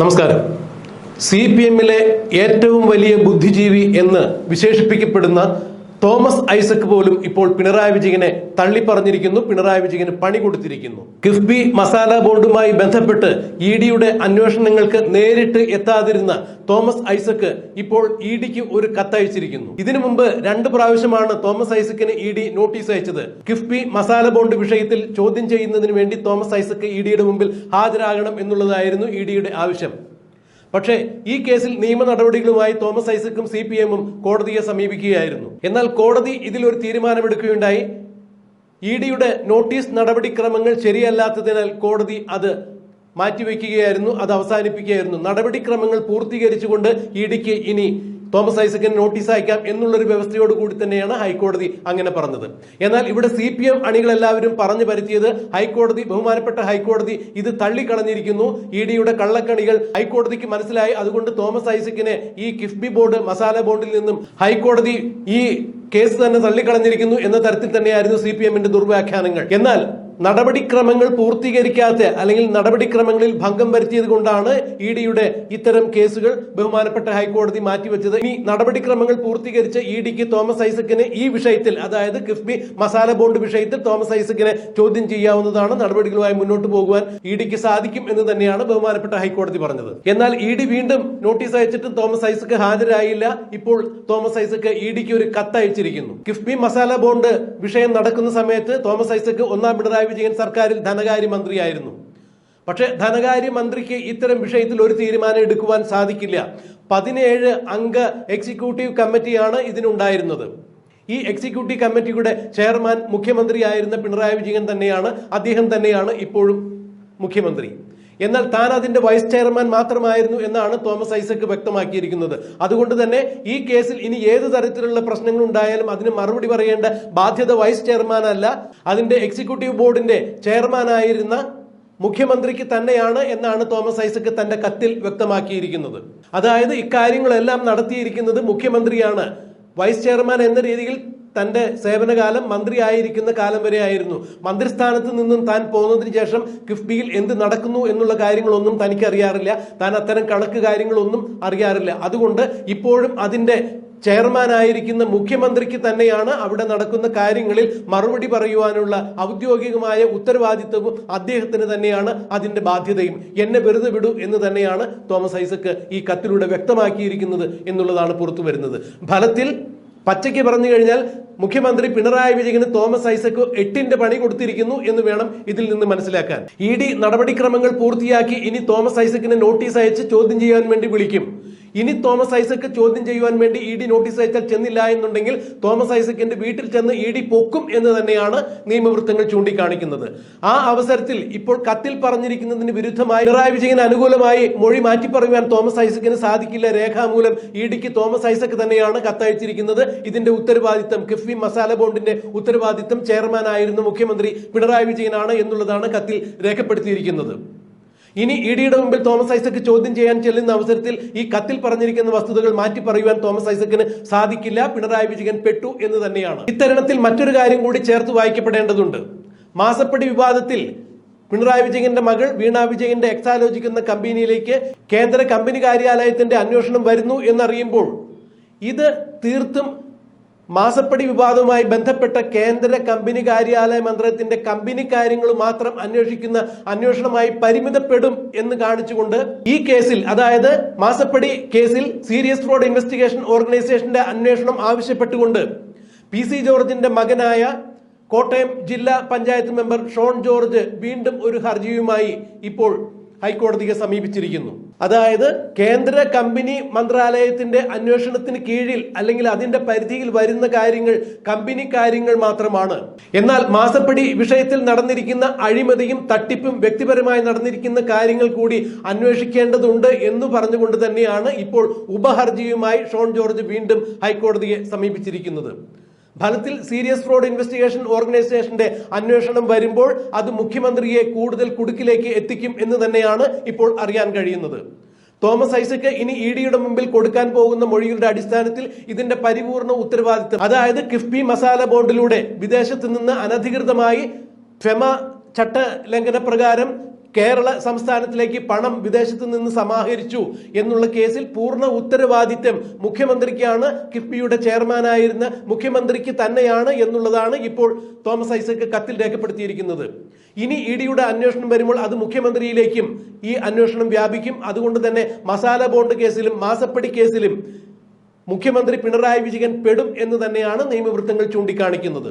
നമസ്കാരം. C P എമ്മിലെ ഏറ്റവും വലിയ ബുദ്ധിജീവി എന്ന് വിശേഷിപ്പിക്കപ്പെടുന്ന തോമസ് ഐസക് പോലും ഇപ്പോൾ പിണറായി വിജയനെ തള്ളിപ്പറഞ്ഞിരിക്കുന്നു പിണറായി വിജയന് പണി കൊടുത്തിരിക്കുന്നു. കിഫ്ബി മസാല ബോർഡുമായി ബന്ധപ്പെട്ട് ഇ ഡിയുടെ അന്വേഷണങ്ങൾക്ക് നേരിട്ട് എത്താതിരുന്ന തോമസ് ഐസക് ഇപ്പോൾ ഇ ഡിക്ക് ഒരു കത്തയച്ചിരിക്കുന്നു. ഇതിനു മുമ്പ് രണ്ട് പ്രാവശ്യമാണ് തോമസ് ഐസക്കിന് ഇ ഡി നോട്ടീസ് അയച്ചത്. കിഫ്ബി മസാല ബോണ്ട് വിഷയത്തിൽ ചോദ്യം ചെയ്യുന്നതിന് വേണ്ടി തോമസ് ഐസക് ഇ ഡിയുടെ മുമ്പിൽ ഹാജരാകണം എന്നുള്ളതായിരുന്നു ഇ ഡിയുടെ ആവശ്യം. പക്ഷേ ഈ കേസിൽ നിയമ നടപടികളുമായി തോമസ് ഐസക്കും സി പി എമ്മും കോടതിയെ സമീപിക്കുകയായിരുന്നു. എന്നാൽ കോടതി ഇതിലൊരു തീരുമാനമെടുക്കുകയുണ്ടായി. ഇ ഡിയുടെ നോട്ടീസ് നടപടിക്രമങ്ങൾ ശരിയല്ലാത്തതിനാൽ കോടതി അത് മാറ്റിവെക്കുകയായിരുന്നു അത് അവസാനിപ്പിക്കുകയായിരുന്നു. നടപടിക്രമങ്ങൾ പൂർത്തീകരിച്ചുകൊണ്ട് ഇ ഡിക്ക് ഇനി തോമസ് ഐസക്കിന് നോട്ടീസ് അയക്കാം എന്നുള്ളൊരു വ്യവസ്ഥയോട് കൂടി തന്നെയാണ് ഹൈക്കോടതി അങ്ങനെ പറഞ്ഞത്. എന്നാൽ ഇവിടെ സി പി എം അണികളെല്ലാവരും പറഞ്ഞു പരത്തിയത് ഹൈക്കോടതി ബഹുമാനപ്പെട്ട ഹൈക്കോടതി ഇത് തള്ളിക്കളഞ്ഞിരിക്കുന്നു. ഇ ഡിയുടെ കള്ളക്കണികൾ ഹൈക്കോടതിക്ക് മനസ്സിലായി. അതുകൊണ്ട് തോമസ് ഐസക്കിനെ ഈ കിഫ്ബി ബോർഡ് മസാല ബോർഡിൽ നിന്നും ഹൈക്കോടതി ഈ കേസ് തന്നെ തള്ളിക്കളഞ്ഞിരിക്കുന്നു എന്ന തരത്തിൽ തന്നെയായിരുന്നു സി പി എമ്മിന്റെ ദുർവ്യാഖ്യാനങ്ങൾ. എന്നാൽ നടപടിക്രമങ്ങൾ പൂർത്തീകരിക്കാത്ത അല്ലെങ്കിൽ നടപടിക്രമങ്ങളിൽ ഭംഗം വരുത്തിയത് കൊണ്ടാണ് ഇ ഡിയുടെ ഇത്തരം കേസുകൾ ബഹുമാനപ്പെട്ട ഹൈക്കോടതി മാറ്റിവെച്ചത്. ഇനി നടപടിക്രമങ്ങൾ പൂർത്തീകരിച്ച ഇ ഡിക്ക് തോമസ് ഐസക്കിന് ഈ വിഷയത്തിൽ അതായത് കിഫ്ബി മസാല ബോണ്ട് വിഷയത്തിൽ തോമസ് ഐസക്കിനെ ചോദ്യം ചെയ്യാവുന്നതാണ് നടപടികളുമായി മുന്നോട്ട് പോകുവാൻ ഇ ഡിക്ക് സാധിക്കും എന്ന് തന്നെയാണ് ബഹുമാനപ്പെട്ട ഹൈക്കോടതി പറഞ്ഞത്. എന്നാൽ ഇ ഡി വീണ്ടും നോട്ടീസ് അയച്ചിട്ടും തോമസ് ഐസക്ക് ഹാജരായില്ല. ഇപ്പോൾ തോമസ് ഐസക്ക് ഇ ഡിക്ക് ഒരു കത്ത് അയച്ചിരിക്കുന്നു കിഫ്ബി മസാല ബോണ്ട് വിഷയം നടക്കുന്ന സമയത്ത് തോമസ് ഐസക്ക് ഒന്നാം പിണറായി വിജയൻ സർക്കാരിൽ ധനകാര്യമന്ത്രിയായിരുന്നു. പക്ഷേ ധനകാര്യമന്ത്രിക്ക് ഇത്തരം വിഷയത്തിൽ ഒരു തീരുമാനം എടുക്കുവാൻ സാധിക്കില്ല. പതിനേഴ് അംഗ എക്സിക്യൂട്ടീവ് കമ്മിറ്റിയാണ് ഇതിനുണ്ടായിരുന്നത്. ഈ എക്സിക്യൂട്ടീവ് കമ്മിറ്റിയുടെ ചെയർമാൻ മുഖ്യമന്ത്രിയായിരുന്ന പിണറായി വിജയൻ തന്നെയാണ്. അദ്ദേഹം തന്നെയാണ് ഇപ്പോഴും മുഖ്യമന്ത്രി. എന്നാൽ താൻ അതിന്റെ വൈസ് ചെയർമാൻ മാത്രമായിരുന്നു എന്നാണ് തോമസ് ഐസക് വ്യക്തമാക്കിയിരിക്കുന്നത്. അതുകൊണ്ട് തന്നെ ഈ കേസിൽ ഇനി ഏത് തരത്തിലുള്ള പ്രശ്നങ്ങൾ ഉണ്ടായാലും അതിന് മറുപടി പറയേണ്ട ബാധ്യത വൈസ് ചെയർമാൻ അല്ല അതിന്റെ എക്സിക്യൂട്ടീവ് ബോർഡിന്റെ ചെയർമാനായിരുന്ന മുഖ്യമന്ത്രിക്ക് തന്നെയാണ് എന്നാണ് തോമസ് ഐസക് തന്റെ കത്തിൽ വ്യക്തമാക്കിയിരിക്കുന്നത്. അതായത് ഇക്കാര്യങ്ങളെല്ലാം നടത്തിയിരിക്കുന്നത് മുഖ്യമന്ത്രിയാണ്. വൈസ് ചെയർമാൻ എന്ന രീതിയിൽ തന്റെ സേവനകാലം മന്ത്രിയായിരിക്കുന്ന കാലം വരെ ആയിരുന്നു. മന്ത്രിസ്ഥാനത്ത് നിന്നും താൻ പോകുന്നതിന് ശേഷം കിഫ്ബിയിൽ എന്ത് നടക്കുന്നു എന്നുള്ള കാര്യങ്ങളൊന്നും തനിക്ക് അറിയാറില്ല. താൻ അത്തരം കണക്ക് കാര്യങ്ങളൊന്നും അറിയാറില്ല. അതുകൊണ്ട് ഇപ്പോഴും അതിന്റെ ചെയർമാനായിരിക്കുന്ന മുഖ്യമന്ത്രിക്ക് തന്നെയാണ് അവിടെ നടക്കുന്ന കാര്യങ്ങളിൽ മറുപടി പറയുവാനുള്ള ഔദ്യോഗികമായ ഉത്തരവാദിത്വവും അദ്ദേഹത്തിന് തന്നെയാണ് അതിന്റെ ബാധ്യതയും. എന്നെ വെറുതെ വിടൂ എന്ന് തന്നെയാണ് തോമസ് ഐസക്ക് ഈ കത്തിലൂടെ വ്യക്തമാക്കിയിരിക്കുന്നത് എന്നുള്ളതാണ് പുറത്തു വരുന്നത് ഫലത്തിൽ പച്ചയ്ക്ക് പറഞ്ഞു കഴിഞ്ഞാൽ മുഖ്യമന്ത്രി പിണറായി വിജയന് തോമസ് ഐസക്ക് എട്ടിന്റെ പണി കൊടുത്തിരിക്കുന്നു എന്ന് വേണം ഇതിൽ നിന്ന് മനസ്സിലാക്കാൻ. ഇ ഡി നടപടിക്രമങ്ങൾ പൂർത്തിയാക്കി ഇനി തോമസ് ഐസക്കിന് നോട്ടീസ് അയച്ച് ചോദ്യം ചെയ്യാൻ വേണ്ടി വിളിക്കും. ഇനി തോമസ് ഐസക്ക് ചോദ്യം ചെയ്യുവാൻ വേണ്ടി ഇ ഡി നോട്ടീസ് അയച്ചാൽ ചെന്നില്ല എന്നുണ്ടെങ്കിൽ തോമസ് ഐസക്കിന്റെ വീട്ടിൽ ചെന്ന് ഇ ഡി പൊക്കും എന്ന് തന്നെയാണ് നിയമവൃത്തങ്ങൾ ചൂണ്ടിക്കാണിക്കുന്നത്. ആ അവസരത്തിൽ ഇപ്പോൾ കത്തിൽ പറഞ്ഞിരിക്കുന്നതിന് വിരുദ്ധമായി പിണറായി വിജയന് അനുകൂലമായി മൊഴി മാറ്റി പറയുവാൻ തോമസ് ഐസക്കിന് സാധിക്കില്ല. രേഖാമൂലം ഇ ഡിക്ക് തോമസ് ഐസക് തന്നെയാണ് കത്തയച്ചിരിക്കുന്നത്. ഇതിന്റെ ഉത്തരവാദിത്തം കിഫ്ബി മസാല ബോണ്ടിന്റെ ഉത്തരവാദിത്തം ചെയർമാനായിരുന്ന മുഖ്യമന്ത്രി പിണറായി വിജയനാണ് എന്നുള്ളതാണ് കത്തിൽ രേഖപ്പെടുത്തിയിരിക്കുന്നത്. ഇനി ഇ ഡിയുടെ മുമ്പിൽ തോമസ് ഐസക്ക് ചോദ്യം ചെയ്യാൻ ചെല്ലുന്ന അവസരത്തിൽ ഈ കത്തിൽ പറഞ്ഞിരിക്കുന്ന വസ്തുതകൾ മാറ്റി പറയുവാൻ തോമസ് ഐസക്കിന് സാധിക്കില്ല. പിണറായി വിജയൻ പെട്ടു എന്ന് തന്നെയാണ്. ഇത്തരണത്തിൽ മറ്റൊരു കാര്യം കൂടി ചേർത്ത് വായിക്കപ്പെടേണ്ടതുണ്ട്. മാസപ്പടി വിവാദത്തിൽ പിണറായി വിജയന്റെ മകൾ വീണ വിജയന്റെ എക്സാലോജിക് എന്ന കമ്പനിയിലേക്ക് കേന്ദ്ര കമ്പനി കാര്യാലയത്തിന്റെ അന്വേഷണം വരുന്നു എന്നറിയുമ്പോൾ ഇത് തീർത്തും മാസപ്പടി വിവാദവുമായി ബന്ധപ്പെട്ട കേന്ദ്ര കമ്പനി കാര്യാലയ മന്ത്രത്തിന്റെ കമ്പനി കാര്യങ്ങൾ മാത്രം അന്വേഷിക്കുന്ന അന്വേഷണമായി പരിമിതപ്പെടും എന്ന് കാണിച്ചുകൊണ്ട് ഈ കേസിൽ അതായത് മാസപ്പടി കേസിൽ സീരിയസ് ഫ്രോഡ് ഇൻവെസ്റ്റിഗേഷൻ ഓർഗനൈസേഷന്റെ അന്വേഷണം ആവശ്യപ്പെട്ടുകൊണ്ട് പി സി ജോർജിന്റെ മകനായ കോട്ടയം ജില്ലാ പഞ്ചായത്ത് മെമ്പർ ഷോൺ ജോർജ് വീണ്ടും ഒരു ഹർജിയുമായി ഇപ്പോൾ ഹൈക്കോടതിയെ സമീപിച്ചിരിക്കുന്നു. അതായത് കേന്ദ്ര കമ്പനി മന്ത്രാലയത്തിന്റെ അന്വേഷണത്തിന് കീഴിൽ അല്ലെങ്കിൽ അതിന്റെ പരിധിയിൽ വരുന്ന കാര്യങ്ങൾ കമ്പനി കാര്യങ്ങൾ മാത്രമാണ്. എന്നാൽ മാസപ്പടി വിഷയത്തിൽ നടന്നിരിക്കുന്ന അഴിമതിയും തട്ടിപ്പും വ്യക്തിപരമായി നടന്നിരിക്കുന്ന കാര്യങ്ങൾ കൂടി അന്വേഷിക്കേണ്ടതുണ്ട് എന്ന് പറഞ്ഞുകൊണ്ട് തന്നെയാണ് ഇപ്പോൾ ഉപഹർജിയുമായി ഷോൺ ജോർജ് വീണ്ടും ഹൈക്കോടതിയെ സമീപിച്ചിരിക്കുന്നത്. ഫലത്തിൽ സീരിയസ് ഫ്രോഡ് ഇൻവെസ്റ്റിഗേഷൻ ഓർഗനൈസേഷന്റെ അന്വേഷണം വരുമ്പോൾ അത് മുഖ്യമന്ത്രിയെ കൂടുതൽ കുടുക്കിലേക്ക് എത്തിക്കും എന്ന് തന്നെയാണ് ഇപ്പോൾ അറിയാൻ കഴിയുന്നത്. തോമസ് ഐസക്ക് ഇനി ഇ ഡിയുടെ മുമ്പിൽ കൊടുക്കാൻ പോകുന്ന മൊഴികളുടെ അടിസ്ഥാനത്തിൽ ഇതിന്റെ പരിപൂർണ ഉത്തരവാദിത്തം. അതായത് കിഫ്ബി മസാല ബോണ്ടിലൂടെ വിദേശത്ത് നിന്ന് അനധികൃതമായി ഫെമ ചട്ട ലംഘന പ്രകാരം കേരള സംസ്ഥാനത്തിലേക്ക് പണം വിദേശത്ത് നിന്ന് സമാഹരിച്ചു എന്നുള്ള കേസിൽ പൂർണ ഉത്തരവാദിത്വം മുഖ്യമന്ത്രിക്കാണ് കിഫ്ബിയുടെ ചെയർമാനായിരുന്ന മുഖ്യമന്ത്രിക്ക് തന്നെയാണ് എന്നുള്ളതാണ് ഇപ്പോൾ തോമസ് ഐസക് കത്തിൽ രേഖപ്പെടുത്തിയിരിക്കുന്നത്. ഇനി ഇ ഡിയുടെ അന്വേഷണം വരുമ്പോൾ അത് മുഖ്യമന്ത്രിയിലേക്കും ഈ അന്വേഷണം വ്യാപിക്കും. അതുകൊണ്ട് തന്നെ മസാല ബോണ്ട് കേസിലും മാസപ്പടി കേസിലും മുഖ്യമന്ത്രി പിണറായി വിജയൻ പെടും എന്ന് തന്നെയാണ് നിയമവൃത്തങ്ങൾ ചൂണ്ടിക്കാണിക്കുന്നത്.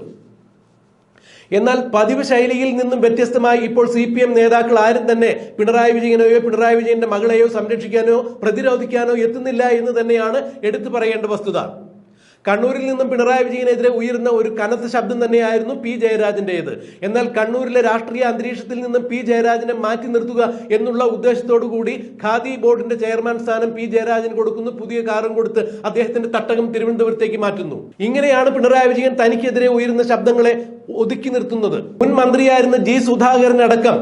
എന്നാൽ പതിവ് ശൈലിയിൽ നിന്നും വ്യത്യസ്തമായി ഇപ്പോൾ സി പി എം നേതാക്കൾ ആരും തന്നെ പിണറായി വിജയനെയോ പിണറായി വിജയന്റെ മകളെയോ സംരക്ഷിക്കാനോ പ്രതിരോധിക്കാനോ എത്തുന്നില്ല എന്ന് തന്നെയാണ് എടുത്തു പറയേണ്ട വസ്തുത. കണ്ണൂരിൽ നിന്നും പിണറായി വിജയനെതിരെ ഉയരുന്ന ഒരു കനത്ത ശബ്ദം തന്നെയായിരുന്നു പി ജയരാജന്റേത്. എന്നാൽ കണ്ണൂരിലെ രാഷ്ട്രീയ അന്തരീക്ഷത്തിൽ നിന്നും പി ജയരാജനെ മാറ്റി നിർത്തുക എന്നുള്ള ഉദ്ദേശത്തോടു കൂടി ഖാദി ബോർഡിന്റെ ചെയർമാൻ സ്ഥാനം പി ജയരാജൻ കൊടുക്കുന്നു. പുതിയ കാറും കൊടുത്ത് അദ്ദേഹത്തിന്റെ തട്ടകം തിരുവനന്തപുരത്തേക്ക് മാറ്റുന്നു. ഇങ്ങനെയാണ് പിണറായി വിജയൻ തനിക്കെതിരെ ഉയരുന്ന ശബ്ദങ്ങളെ ഒതുക്കി നിർത്തുന്നത്. മുൻ മന്ത്രിയായിരുന്ന ജി സുധാകരൻ അടക്കം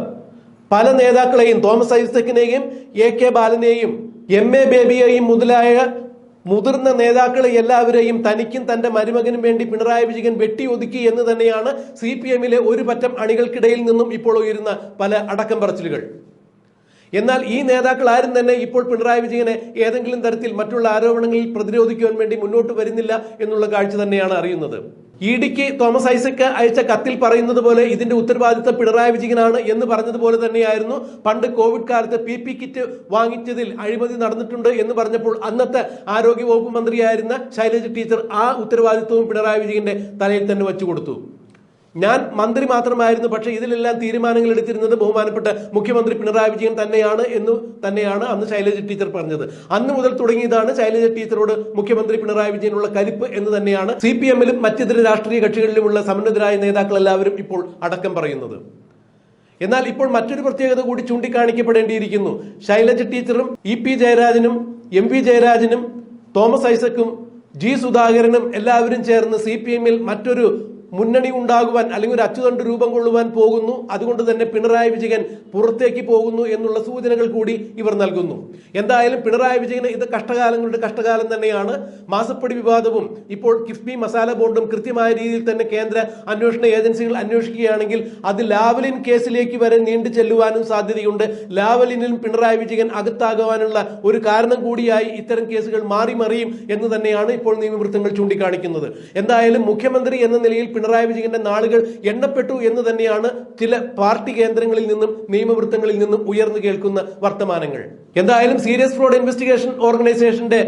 പല നേതാക്കളെയും തോമസ് ഐസക്കിനെയും എ കെ ബാലനെയും എം എ ബേബിയെയും മുതലായ മുതിർന്ന നേതാക്കളെ എല്ലാവരെയും തനിക്കും തന്റെ മരുമകനും വേണ്ടി പിണറായി വിജയൻ വെട്ടി ഒതുക്കി എന്ന് തന്നെയാണ് സി പി എമ്മിലെ ഒരു പറ്റം അണികൾക്കിടയിൽ നിന്നും ഇപ്പോൾ ഉയരുന്ന പല അടക്കം പറച്ചിലുകൾ. എന്നാൽ ഈ നേതാക്കൾ ആരും തന്നെ ഇപ്പോൾ പിണറായി വിജയനെ ഏതെങ്കിലും തരത്തിൽ മറ്റുള്ള ആരോപണങ്ങളിൽ പ്രതിരോധിക്കുവാൻ വേണ്ടി മുന്നോട്ട് വരുന്നില്ല എന്നുള്ള കാഴ്ച തന്നെയാണ് അറിയുന്നത്. ഇ ഡിക്ക് തോമസ് ഐസക് അയച്ച കത്തിൽ പറയുന്നത് പോലെ ഇതിന്റെ ഉത്തരവാദിത്തം പിണറായി വിജയനാണ് എന്ന് പറഞ്ഞതുപോലെ തന്നെയായിരുന്നു. പണ്ട് കോവിഡ് കാലത്ത് പി പി കിറ്റ് വാങ്ങിച്ചതിൽ അഴിമതി നടന്നിട്ടുണ്ട് എന്ന് പറഞ്ഞപ്പോൾ അന്നത്തെ ആരോഗ്യവകുപ്പ് മന്ത്രിയായിരുന്ന ശൈലജ ടീച്ചർ ആ ഉത്തരവാദിത്വവും പിണറായി വിജയന്റെ തലയിൽ തന്നെ വെച്ചു കൊടുത്തു ഞാൻ മന്ത്രി മാത്രമായിരുന്നു പക്ഷേ ഇതിലെല്ലാം തീരുമാനങ്ങൾ എടുത്തിരുന്നത് ബഹുമാനപ്പെട്ട മുഖ്യമന്ത്രി പിണറായി വിജയൻ തന്നെയാണ് എന്ന് തന്നെയാണ് അന്ന് ശൈലജ ടീച്ചർ പറഞ്ഞത്. അന്ന് മുതൽ തുടങ്ങിയതാണ് ശൈലജ ടീച്ചറോട് മുഖ്യമന്ത്രി പിണറായി വിജയനുള്ള കലിപ്പ് എന്ന് തന്നെയാണ് സി പി എമ്മിലും മറ്റിതര രാഷ്ട്രീയ കക്ഷികളിലുമുള്ള സമന്നതരായ നേതാക്കൾ എല്ലാവരും ഇപ്പോൾ അടക്കം പറയുന്നത്. എന്നാൽ ഇപ്പോൾ മറ്റൊരു പ്രത്യേകത കൂടി ചൂണ്ടിക്കാണിക്കപ്പെടേണ്ടിയിരിക്കുന്നു. ശൈലജ ടീച്ചറും ഇ പി ജയരാജനും എം വി ജയരാജനും തോമസ് ഐസക്കും ജി സുധാകരനും എല്ലാവരും ചേർന്ന് സി പി എമ്മിൽ മറ്റൊരു മുന്നണി ഉണ്ടാകുവാൻ അല്ലെങ്കിൽ ഒരു അച്ചുതണ്ട് രൂപം കൊള്ളുവാൻ പോകുന്നു. അതുകൊണ്ട് തന്നെ പിണറായി വിജയൻ പുറത്തേക്ക് പോകുന്നു എന്നുള്ള സൂചനകൾ കൂടി ഇവർ നൽകുന്നു. എന്തായാലും പിണറായി വിജയന് ഇത് കഷ്ടകാലങ്ങളുടെ കഷ്ടകാലം തന്നെയാണ്. മാസപ്പടി വിവാദവും ഇപ്പോൾ കിഫ്ബി മസാല ബോണ്ടും കൃത്യമായ രീതിയിൽ തന്നെ കേന്ദ്ര അന്വേഷണ ഏജൻസികൾ അന്വേഷിക്കുകയാണെങ്കിൽ അത് ലാവലിൻ കേസിലേക്ക് വരെ നീണ്ടു ചെല്ലുവാനും സാധ്യതയുണ്ട്. ലാവലിനിലും പിണറായി വിജയൻ അകത്താകുവാനുള്ള ഒരു കാരണം കൂടിയായി ഇത്തരം കേസുകൾ മാറി മറിയും എന്ന് തന്നെയാണ് ഇപ്പോൾ നിയമവൃത്തങ്ങൾ ചൂണ്ടിക്കാണിക്കുന്നത്. എന്തായാലും മുഖ്യമന്ത്രി എന്ന നിലയിൽ പിണറായി വിജയന്റെ നാളുകൾ എണ്ണപ്പെട്ടു എന്ന് തന്നെയാണ് ചില പാർട്ടി കേന്ദ്രങ്ങളിൽ നിന്നും നിയമവൃത്തങ്ങളിൽ നിന്നും ഉയർന്നു കേൾക്കുന്ന വർത്തമാനങ്ങൾ. എന്തായാലും സീരിയസ് ഫ്രോഡ് ഇൻവെസ്റ്റിഗേഷൻ ഓർഗനൈസേഷന്റെ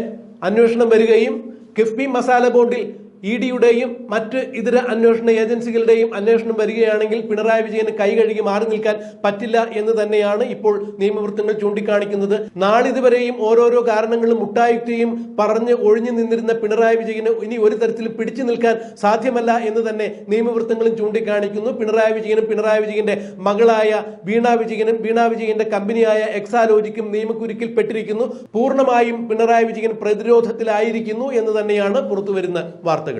അന്വേഷണം വരികയും കിഫ്ബി മസാല ബോർഡിൽ ഇ ഡിയുടെയും മറ്റ് ഇതര അന്വേഷണ ഏജൻസികളുടെയും അന്വേഷണം വരികയാണെങ്കിൽ പിണറായി വിജയന് കൈ കഴുകി മാറി നിൽക്കാൻ പറ്റില്ല എന്ന് തന്നെയാണ് ഇപ്പോൾ നിയമവൃത്തങ്ങൾ ചൂണ്ടിക്കാണിക്കുന്നത്. നാളിതുവരെയും ഓരോരോ കാരണങ്ങളും മുട്ടായുക്തിയും പറഞ്ഞ് ഒഴിഞ്ഞു നിന്നിരുന്ന പിണറായി വിജയന് ഇനി ഒരു തരത്തിലും പിടിച്ചു നിൽക്കാൻ സാധ്യമല്ല എന്ന് തന്നെ നിയമവൃത്തങ്ങളും ചൂണ്ടിക്കാണിക്കുന്നു. പിണറായി വിജയനും പിണറായി വിജയന്റെ മകളായ വീണ വിജയനും വീണ വിജയന്റെ കമ്പനിയായ എക്സാലോജിക്കും നിയമക്കുരുക്കിൽ പെട്ടിരിക്കുന്നു പൂർണമായും പിണറായി വിജയൻ പ്രതിരോധത്തിലായിരിക്കുന്നു എന്ന് തന്നെയാണ് പുറത്തുവരുന്ന വാർത്തകൾ.